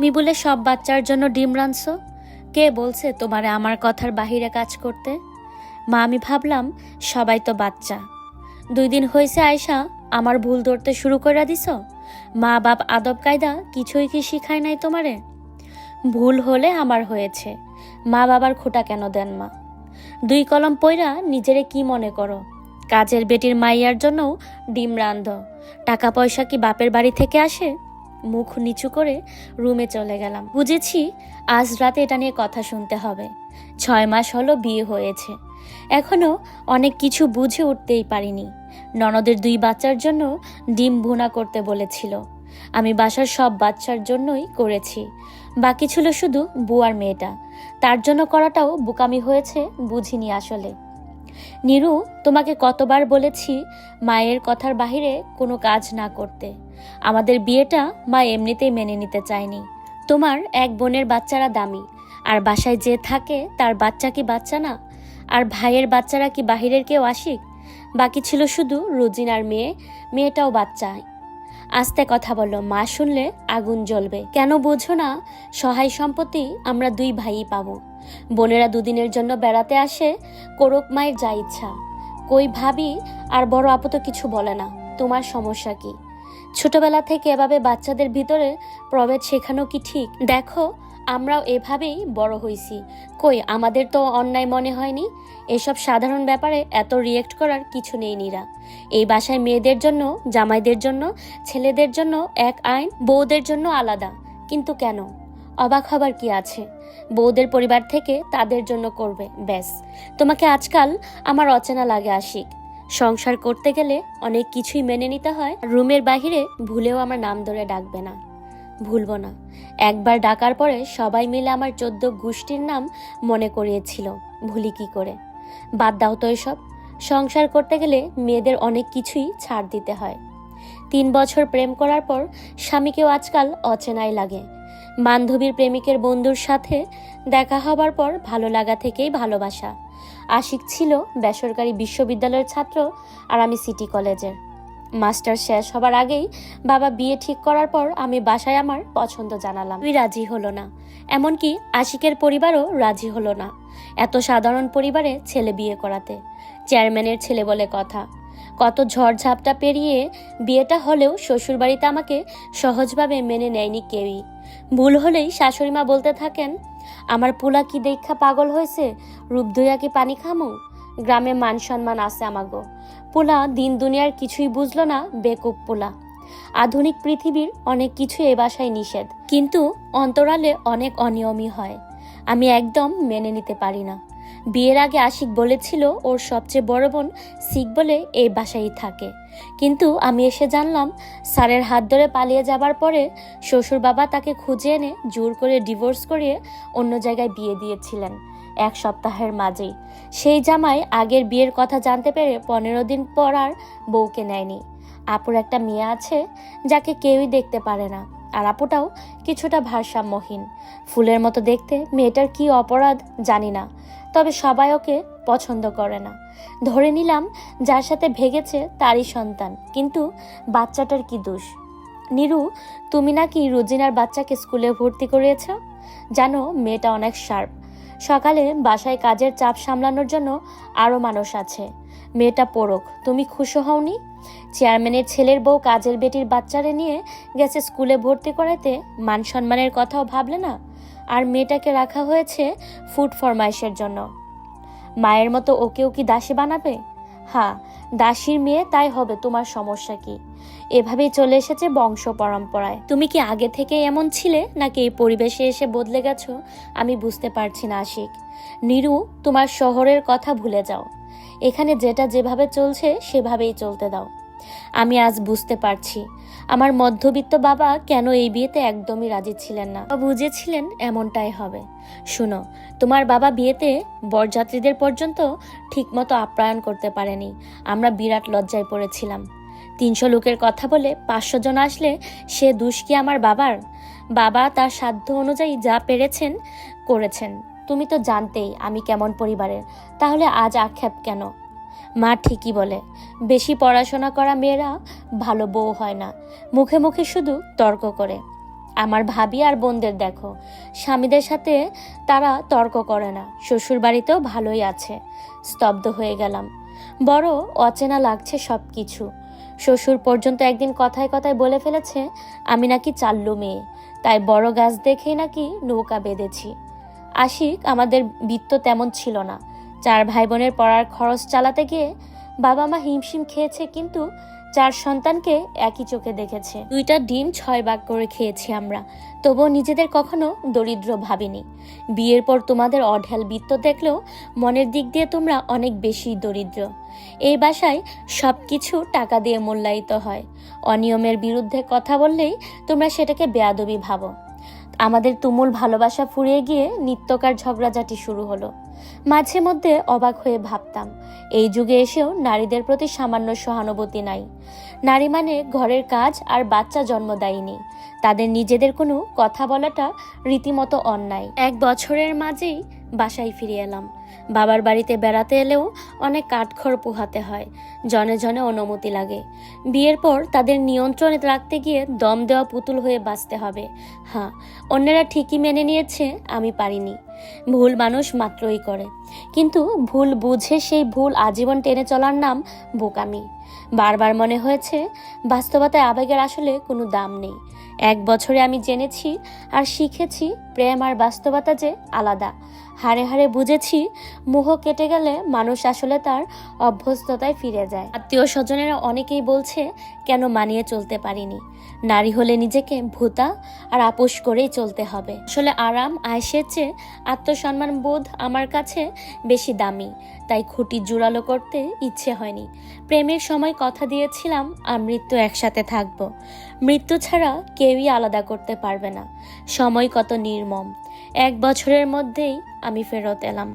তুমি বলে সব বাচ্চার জন্য ডিম রাঁধছো? কে বলছে তোমারে আমার কথার বাহিরে কাজ করতে? মা, আমি ভাবলাম সবাই তো বাচ্চা। দুই দিন হয়েছে আয়সা আমার ভুল ধরতে শুরু করে দিছ? মা, বাপ, আদব, কায়দা কিছুই কি শিখায় নাই তোমারে? ভুল হলে আমার হয়েছে। মা, বাবার খোটা কেন দেন মা? দুই কলম পইরা নিজেরে কি মনে করো? কাজের বেটির মাইয়ার জন্যও ডিম রান্ধ টাকা পয়সা কি বাপের বাড়ি থেকে আসে? মুখ নিচু করে রুমে চলে গেলাম। বুঝেছি আজ রাতে এটা নিয়ে কথা শুনতে হবে। ছয় মাস হলো বিয়ে হয়েছে। এখনও অনেক কিছু বুঝে উঠতেই পারিনি। ননদের দুই বাচ্চার জন্য ডিম ভুনা করতে বলেছিল। আমি বাসার সব বাচ্চার জন্যই করেছি। বাকি ছিল শুধু বুয়ার মেয়েটা। তার জন্য করাটাও বোকামি হয়েছে, বুঝিনি আসলে। নিরু, তোমাকে কতবার বলেছি মায়ের কথার বাহিরে কোনো কাজ না করতে। আমাদের বিয়েটা মা এমনিতেই মেনে নিতে চায়নি। তোমার এক বোনের বাচ্চারা দামি। আর বাসায় যে থাকে তার বাচ্চা কি বাচ্চা না? আর ভাইয়ের বাচ্চারা কি বাহিরের কেউ আসিক? বাকি ছিল শুধু রুজিনার মেয়ে, মেয়েটাও বাচ্চা। আস্তে কথা বলো, মা শুনলে আগুন জ্বলবে। কেন বোঝো না, সহায় সম্পত্তি আমরা দুই ভাইই পাবো। বোনেরা দুদিনের জন্য বেড়াতে আসে, কোরক মায়ের যা ইচ্ছা। কই ভাবি, আর বড় আপত কিছু বলে না। তোমার সমস্যা কি? ছোটবেলা থেকে এভাবে বাচ্চাদের ভিতরে প্রভেদ শেখানো কি ঠিক? দেখো, আমরাও এভাবেই বড় হইছি। কই, আমাদের তো অন্যায় মনে হয়নি? এসব সাধারণ ব্যাপারে এত রিয়েক্ট করার কিছু নেই নিরা। এই বাসায় মেয়েদের জন্য, জামাইদের জন্য, ছেলেদের জন্য এক আইন, বউদের জন্য আলাদা। কিন্তু কেন? অবাক হবার কি আছে? বউদের পরিবার থেকে তাদের জন্য করবে, ব্যাস। তোমাকে আজকাল আমার অচেনা লাগে আশিক। সংসার করতে গেলে অনেক কিছুই মেনে নিতে হয়, রুমের বাহিরে ভুলেও আমার নাম ধরে ডাকবে না। ভুলবো না। একবার ডাকার পরে সবাই মিলে আমার চোদ্দ গোষ্ঠীর নাম মনে করিয়েছিল। ভুলি কি করে? বাদ দাও তো এসব। সংসার করতে গেলে মেয়েদের অনেক কিছুই ছাড় দিতে হয়। তিন বছর প্রেম করার পর স্বামীকেও আজকাল অচেনাই লাগে। বান্ধবীর প্রেমিকের বন্ধুর সাথে দেখা হবার পর ভালো লাগা থেকেই ভালোবাসা। আশিক ছিল বেসরকারি বিশ্ববিদ্যালয়ের ছাত্র আর আমি সিটি কলেজের। মাস্টার শেষ হবার আগেই বাবা বিয়ে ঠিক করার পর আমি বাসায় আমার পছন্দ জানালাম। তুই রাজি হলো না। এমনকি আশিকের পরিবারও রাজি হলো না। এত সাধারণ পরিবারে ছেলে বিয়ে করাতে। চেয়ারম্যানের ছেলে বলে কথা। কত ঝড়ঝাপটা পেরিয়ে বিয়েটা হলেও শ্বশুরবাড়িতে আমাকে সহজভাবে মেনে নেয়নি কেউই। ভুল হলেই শাশুড়িমা বলতে থাকেন, আমার পোলা কি দেখা পাগল হয়েছে? রূপ ধুইয়া কি পানি খামো? গ্রামে মান সম্মান আছে আমাগো। পোলা দিন দুনিয়ার কিছুই বুঝলো না, বেকুব পোলা। আধুনিক পৃথিবীর অনেক কিছু এ বাসায় নিষেধ। কিন্তু অন্তরালে অনেক অনিয়মই হয়। আমি একদম মেনে নিতে পারি না। বিয়ের আগে আশিক বলেছিল, ওর সবচেয়ে বড় বোন শিখ বলে এই বাসায় থাকে। কিন্তু আমি এসে জানলাম, স্যারের হাত ধরে পালিয়ে যাবার পরে শ্বশুর বাবা তাকে খুঁজে এনে জোর করে ডিভোর্স করিয়ে অন্য জায়গায় বিয়ে দিয়েছিলেন, এক সপ্তাহের মাঝেই। সেই জামাই আগের বিয়ের কথা জানতে পেরে পনেরো দিন পর আর বউকে নেয়নি। আপুর একটা মেয়ে আছে, যাকে কেউই দেখতে পারে না। আর আপুটাও কিছুটা ভারসাম্যহীন। ফুলের মতো দেখতে মেয়েটার কি অপরাধ জানি না, তবে সবাই ওকে পছন্দ করে না। ধরে নিলাম যার সাথে ভেগেছে তারই সন্তান, কিন্তু বাচ্চাটার কি দোষ? নিরু, তুমি নাকি রোজিনার বাচ্চাকে স্কুলে ভর্তি করিয়েছ? জানো মেয়েটা অনেক শার্প। সকালে বাসায় কাজের চাপ সামলানোর জন্য আরও মানুষ আছে। মেয়েটা পড়ুক তুমি খুশি হওনি? চেয়ারম্যানের ছেলের বউ কাজের বেটির বাচ্চারে নিয়ে গেছে স্কুলে ভর্তি করাতে, মান সম্মানের কথাও ভাবলে না। আর মেয়েটাকে রাখা হয়েছে ফুড ফরমাইশের জন্য। মায়ের মতো ওকেও কি দাসী বানাবে? হ্যাঁ দাসীর মেয়ে তাই হবে, তোমার সমস্যা কি? এভাবেই চলে এসেছে বংশ পরম্পরায়। তুমি কি আগে থেকে এমন ছিলে, নাকি এই পরিবেশে এসে বদলে গেছো? আমি বুঝতে পারছি না, আশিক। নিরু, তোমার শহরের কথা ভুলে যাও। এখানে যেটা যেভাবে চলছে, সেভাবেই চলতে দাও। আমি আজ বুঝতে পারছি। আমার মধ্যবিত্ত বাবা কেন এই বিয়েতে একদমই রাজি ছিলেন না। বুঝেছিলেন এমনটাই হবে। শুনো, তোমার বাবা বিয়েতে বরযাত্রীদের পর্যন্ত ঠিকমতো আপ্যায়ন করতে পারেনি। আমরা বিরাট লজ্জায় পড়েছিলাম। তিনশো লোকের কথা বলে পাঁচশো জন আসলে সে দুষ কি আমার বাবার। বাবা তার সাধ্য অনুযায়ী যা পেরেছেন করেছেন। তুমি তো জানতেই আমি কেমন পরিবারের, তাহলে আজ আক্ষেপ কেন? মা ঠিকই বলে, বেশি পড়াশোনা করা মেয়েরা ভালো বউ হয় না, মুখে মুখে শুধু তর্ক করে। আমার ভাবি আর বোনদের দেখো, স্বামীদের সাথে তারা তর্ক করে না শ্বশুর বাড়িতেও ভালোই আছে, স্তব্ধ হয়ে গেলাম। বড় অচেনা লাগছে সব কিছু শ্বশুর পর্যন্ত একদিন কথায় কথায় বলে ফেলেছে, আমি নাকি চাল্লু মেয়ে, তাই বড় গাছ দেখেই নাকি নৌকা বেঁধেছি। আশিক আমাদের বৃত্ত তেমন ছিল না। চার ভাই বোনের পড়ার খরচ চালাতে গিয়ে বাবা মা হিমশিম খেয়েছে কিন্তু চার সন্তানকে একই চোখে দেখেছে। দুইটা ডিম ছয় ভাগ করে খেয়েছি আমরা, তবুও নিজেদের কখনো দরিদ্র ভাবিনি। বিয়ের পর তোমাদের অঢেল বৃত্ত দেখলেও মনের দিক দিয়ে তোমরা অনেক বেশি দরিদ্র। এই বাসায় সব কিছু টাকা দিয়ে মূল্যায়িত হয়। অনিয়মের বিরুদ্ধে কথা বললেই তোমরা সেটাকে বেয়াদবি ভাবো। আমাদের তুমুল ভালোবাসা ফুরিয়ে গিয়ে নিত্যকার ঝগড়াঝাটি শুরু হলো। মাঝে মধ্যে অবাক হয়ে ভাবতাম, এই যুগে এসেও নারীদের প্রতি সামান্য সহানুভূতি নাই। নারী মানে ঘরের কাজ আর বাচ্চা জন্ম দেয়নি। তাদের নিজেদের কোনো কথা বলাটা রীতিমতো অন্যায়। এক বছরের মাঝেই বাসায় ফিরে এলাম। বাবার বাড়িতে বেড়াতে এলেও অনেক কাঠখড় পোহাতে হয়। জনে জনে অনুমতি লাগে। বিয়ের পর তাদের নিয়ন্ত্রণে রাখতে গিয়ে দম দেওয়া পুতুল হয়ে বাঁচতে হবে। হ্যাঁ অন্যেরা ঠিকই মেনে নিয়েছে, আমি পারিনি। ভুল মানুষ মাত্রই করে। কিন্তু ভুল বুঝে সেই ভুল আজীবন টেনে চলার নাম বোকামি। বারবার মনে হয়েছে, বাস্তবতায় আবেগের আসলে কোনো দাম নেই। এক বছরে আমি জেনেছি আর শিখেছি, প্রেম আর বাস্তবতা যে আলাদা। হারে হারে বুঝেছি, মোহ কেটে গেলে মানুষ আসলে তার অভ্যস্ততায় ফিরে যায়। আত্মীয় স্বজনেরা অনেকেই বলছে, কেন মানিয়ে চলতে পারিনি? নারী হলে নিজেকে ভূতা আর আপোষ করেই চলতে হবে। আসলে আরাম আয়সের চেয়ে আত্মসম্মান বোধ আমার কাছে বেশি দামি, তাই খুঁটি জোরালো করতে ইচ্ছে হয়নি। প্রেমের সময় কথা দিয়েছিলাম, আর মৃত্যু একসাথে থাকব। মৃত্যু ছাড়া কেউই আলাদা করতে পারবে না। সময় কত নির্মম। এক বছরের মধ্যেই আমি ফেরত এলাম।